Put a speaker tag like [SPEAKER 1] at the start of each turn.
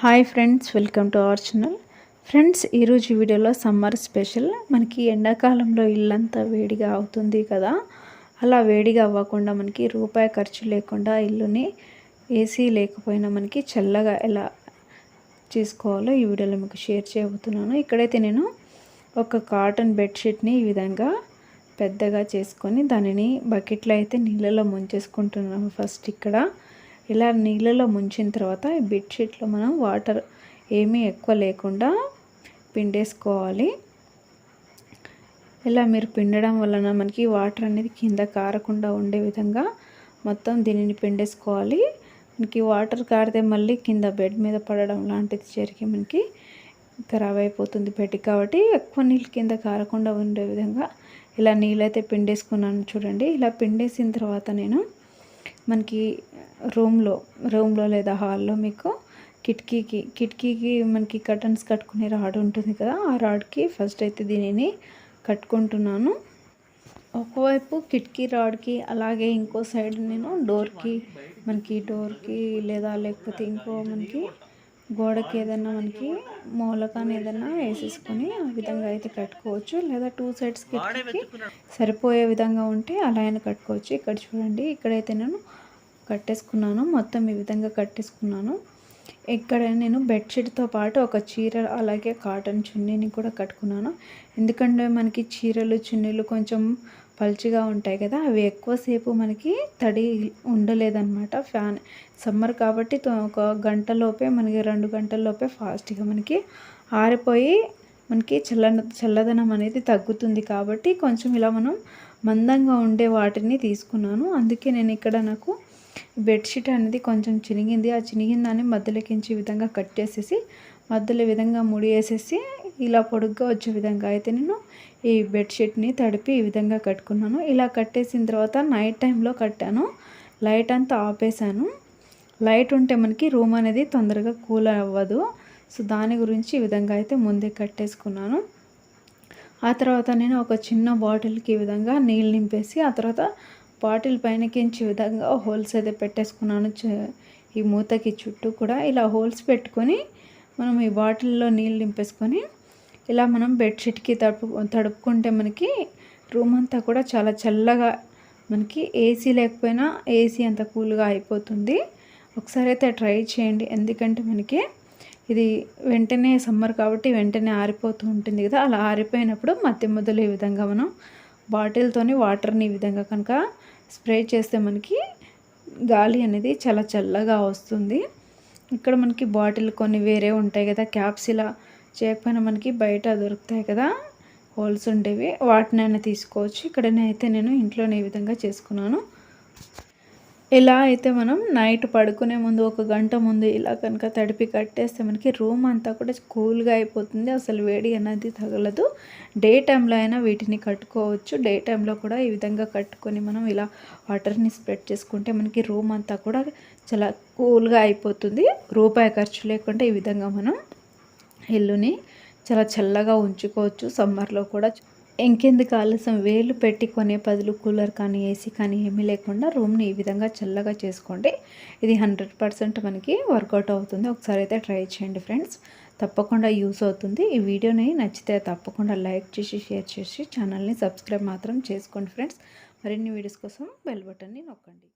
[SPEAKER 1] Hi friends welcome to our channel. Friends ఈరోజు వీడియోలో summer special. మనకి ఎండాకాలంలో ఇల్లంతా వేడిగా అవుతుంది కదా. అలా వేడిగా అవ్వకుండా మనకి రూపాయి ఖర్చు లేకుండా ఇల్లుని ఏసీ లేకపోయినా మనకి చల్లగా ఎలా చేసుకోవాలో ఈ వీడియోలో మీకు షేర్ చేయబోతున్నాను. ఇక్కడైతే నేను ఒక కాటన్ బెడ్షీట్ని ఈ విధంగా పెద్దగా చేసుకొని దానిని బకెట్లో అయితే నీళ్ళలో ముంచేసుకుంటున్నాను ఫస్ట్ ఇక్కడ. ఇలా నీళ్ళలో ముంచిన తర్వాత ఈ బెడ్షీట్లో మనం వాటర్ ఏమీ ఎక్కువ లేకుండా పిండేసుకోవాలి. ఇలా మీరు పిండడం వలన మనకి వాటర్ అనేది కింద కారకుండా ఉండే విధంగా మొత్తం దీనిని పిండేసుకోవాలి. మనకి వాటర్ కారితే మళ్ళీ కింద బెడ్ మీద పడడం లాంటిది జరిగి మనకి ఖరాబ్ అయిపోతుంది బెడ్. కాబట్టి ఎక్కువ నీళ్ళు కింద కారకుండా ఉండే విధంగా ఇలా నీళ్ళైతే పిండేసుకున్నాను చూడండి. ఇలా పిండేసిన తర్వాత నేను మనకి రూమ్లో రూమ్లో లేదా హాల్లో మీకు కిటికీకి కిటికీకి మనకి కర్టన్స్ కట్టుకునే రాడ్ ఉంటుంది కదా ఆ రాడ్కి ఫస్ట్ అయితే దీనిని కట్టుకుంటున్నాను. ఒకవైపు కిటికీ రాడ్కి అలాగే ఇంకో సైడ్ నేను డోర్కి మనకి డోర్కి లేదా లేకపోతే ఇంకో మనకి గోడకి ఏదైనా మనకి మూలకాన్ని ఏదైనా వేసేసుకొని ఆ విధంగా అయితే కట్టుకోవచ్చు. లేదా టూ సైడ్స్కి సరిపోయే విధంగా ఉంటే అలా అయినా కట్టుకోవచ్చు. ఇక్కడ చూడండి ఇక్కడైతే నేను కట్టేసుకున్నాను. మొత్తం ఈ విధంగా కట్టేసుకున్నాను. ఇక్కడ నేను బెడ్షీట్తో పాటు ఒక చీర అలాగే కాటన్ చున్నీని కూడా కట్టుకున్నాను. ఎందుకంటే మనకి చీరలు చున్నీలు కొంచెం పల్చిగా ఉంటాయి కదా అవి ఎక్కువసేపు మనకి తడి ఉండలేదన్నమాట ఫ్యాన్. సమ్మర్ కాబట్టి ఒక గంటలోపే మనకి రెండు గంటల్లోపే ఫాస్ట్గా మనకి ఆరిపోయి మనకి చల్ల చల్లదనం అనేది తగ్గుతుంది కాబట్టి కొంచెం ఇలా మనం మందంగా ఉండే వాటిని తీసుకున్నాను. అందుకే నేను ఇక్కడ నాకు బెడ్షీట్ అనేది కొంచెం చినిగింది. ఆ చినిగిన దాన్ని మధ్యలోకించి విధంగా కట్ చేసేసి మధ్యలో విధంగా ముడి వేసేసి ఇలా పొడుగ్గా వచ్చే విధంగా అయితే నేను ఈ బెడ్షీట్ని తడిపి ఈ విధంగా కట్టుకున్నాను. ఇలా కట్టేసిన తర్వాత నైట్ టైంలో కట్టాను. లైట్ అంతా ఆపేసాను లైట్ ఉంటే మనకి రూమ్ అనేది తొందరగా కూల్ అవ్వదు. సో దాని గురించి ఈ విధంగా అయితే ముందే కట్టేసుకున్నాను. ఆ తర్వాత నేను ఒక చిన్న బాటిల్కి ఈ విధంగా నీళ్ళు నింపేసి ఆ తర్వాత బాటిల్ పైనకించి విధంగా హోల్స్ అయితే పెట్టేసుకున్నాను. ఈ మూతకి చుట్టూ కూడా. ఇలా హోల్స్ పెట్టుకొని మనం ఈ బాటిల్లో నీళ్ళు నింపేసుకొని ఇలా మనం బెడ్షీట్కి తడుపు తడుపుకుంటే మనకి రూమ్ అంతా కూడా చాలా చల్లగా మనకి ఏసీ లేకపోయినా ఏసీ అంత కూల్గా అయిపోతుంది. ఒకసారి అయితే ట్రై చేయండి. ఎందుకంటే మనకి ఇది వెంటనే సమ్మర్ కాబట్టి వెంటనే ఆరిపోతూ ఉంటుంది కదా. అలా ఆరిపోయినప్పుడు మధ్య మధ్యలో ఈ విధంగా మనం బాటిల్తోని వాటర్ని ఈ విధంగా కనుక స్ప్రే చేస్తే మనకి గాలి అనేది చాలా చల్లగా వస్తుంది. ఇక్కడ మనకి బాటిల్ కొన్ని వేరే ఉంటాయి కదా. క్యాప్స్ ఇలా చేయకపోయినా మనకి బయట దొరుకుతాయి కదా. హోల్స్ ఉండేవి. వాటినైనా తీసుకోవచ్చు. ఇక్కడనైతే నేను ఇంట్లోనే ఈ విధంగా చేసుకున్నాను. ఇలా అయితే మనం నైట్ పడుకునే ముందు ఒక గంట ముందు ఇలా కనుక తడిపి కట్టేస్తే మనకి రూమ్ అంతా కూడా కూల్గా అయిపోతుంది. అసలు వేడి అనేది తగలదు. డే టైంలో అయినా వీటిని కట్టుకోవచ్చు. డే టైంలో కూడా ఈ విధంగా కట్టుకొని మనం ఇలా వాటర్ని స్ప్రెడ్ చేసుకుంటే మనకి రూమ్ అంతా కూడా చాలా కూల్గా అయిపోతుంది. రూపాయి ఖర్చు లేకుండా ఈ విధంగా మనం ఇల్లుని చాలా చల్లగా ఉంచుకోవచ్చు. సమ్మర్లో కూడా ఇంకెందుకు ఆలస్యం? వేలు పెట్టి కొనే బదులు కూలర్ కానీ ఏసీ కానీ ఏమీ లేకుండా రూమ్ని ఈ విధంగా చల్లగా చేసుకోండి. ఇది హండ్రెడ్ పర్సెంట్ మనకి వర్కౌట్ అవుతుంది. ఒకసారి అయితే ట్రై చేయండి ఫ్రెండ్స్. తప్పకుండా యూస్ అవుతుంది. ఈ వీడియోని నచ్చితే తప్పకుండా లైక్ చేసి షేర్ చేసి ఛానల్ని సబ్స్క్రైబ్ మాత్రం చేసుకోండి ఫ్రెండ్స్. మరిన్ని వీడియోస్ కోసం బెల్ బటన్ని నొక్కండి.